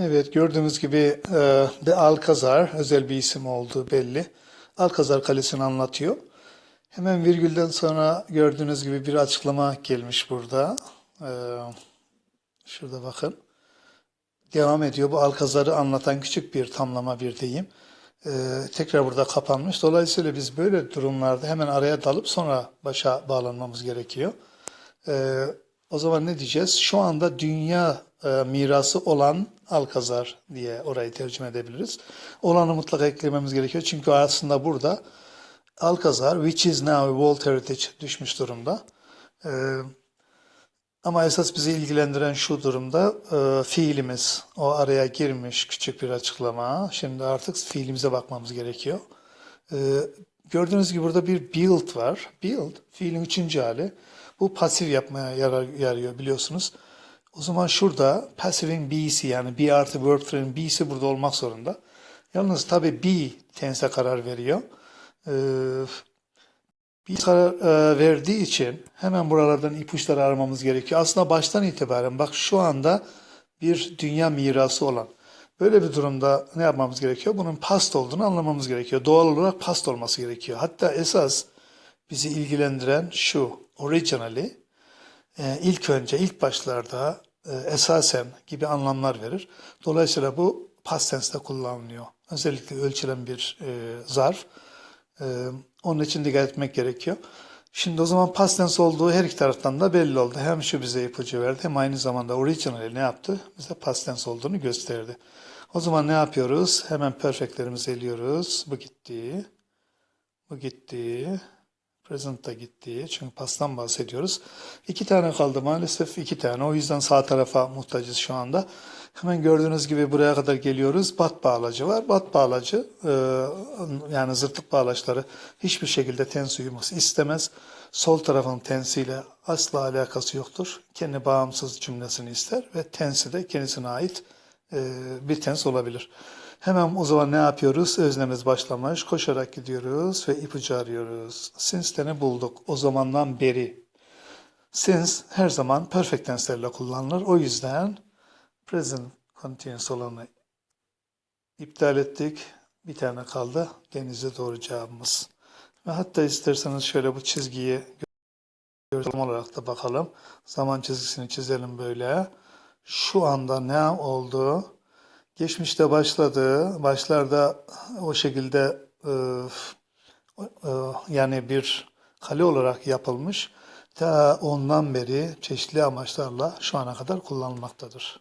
Evet gördüğümüz gibi e, The Alcazar özel bir isim olduğu belli. Alcazar Kalesi'ni anlatıyor. Hemen virgülden sonra gördüğünüz gibi bir açıklama gelmiş burada. E, şurada bakın. Devam ediyor. Bu Alcazar'ı anlatan küçük bir tamlama bir deyim. E, tekrar burada kapanmış. Dolayısıyla biz böyle durumlarda hemen araya dalıp sonra başa bağlanmamız gerekiyor. E, o zaman ne diyeceğiz? Şu anda dünya e, mirası olan Alkazar diye orayı tercüme edebiliriz. Olanı mutlaka eklememiz gerekiyor. Çünkü aslında burada Alkazar, which is now a World Heritage düşmüş durumda. E, ama esas bizi ilgilendiren şu durumda e, fiilimiz. O araya girmiş küçük bir açıklama. Şimdi artık fiilimize bakmamız gerekiyor. E, gördüğünüz gibi burada bir build var. Build, fiilin üçüncü hali. Bu pasif yapmaya yarar, yarıyor biliyorsunuz. O zaman şurada passive'in B'si yani B artı verb fiilin B'si burada olmak zorunda. Yalnız tabii B tense karar veriyor. Ee, bir karar e, verdiği için hemen buralardan ipuçları aramamız gerekiyor. Aslında baştan itibaren bak şu anda bir dünya mirası olan. Böyle bir durumda ne yapmamız gerekiyor? Bunun past olduğunu anlamamız gerekiyor. Doğal olarak past olması gerekiyor. Hatta esas bizi ilgilendiren şu, originally, e, ilk önce, ilk başlarda e, esasen gibi anlamlar verir. Dolayısıyla bu past tense'de kullanılıyor. Özellikle ölçülen bir e, zarf. E, onun için dikkat etmek gerekiyor. Şimdi o zaman past tense olduğu her iki taraftan da belli oldu. Hem şu bize ipucu verdi hem aynı zamanda original ne yaptı? Bize past tense olduğunu gösterdi. O zaman ne yapıyoruz? Hemen perfectlerimizi eliyoruz. Bu gitti. Bu gitti. Present da gitti. Çünkü pasttan bahsediyoruz. İki tane kaldı maalesef. iki tane. O yüzden sağ tarafa muhtacız şu anda. Hemen gördüğünüz gibi buraya kadar geliyoruz. Bat bağlacı var. Bat bağlacı e, yani zırtık bağlaçları hiçbir şekilde tens uyuması istemez. Sol tarafın tensiyle asla alakası yoktur. Kendi bağımsız cümlesini ister ve tensi de kendisine ait e, bir tens olabilir. Hemen o zaman ne yapıyoruz? Öznemiz başlamış. Koşarak gidiyoruz ve ipucu arıyoruz. Since'de bulduk? O zamandan beri. Since her zaman perfect tense'lerle kullanılır. O yüzden present continuous olanı iptal ettik. Bir tane kaldı. Denize doğru cevabımız. Ve hatta isterseniz şöyle bu çizgiyi görsel olarak da bakalım. Zaman çizgisini çizelim böyle. Şu anda ne oldu? Geçmişte başladı. Başlarda o şekilde e, e, yani bir kale olarak yapılmış. Ta ondan beri çeşitli amaçlarla şu ana kadar kullanılmaktadır.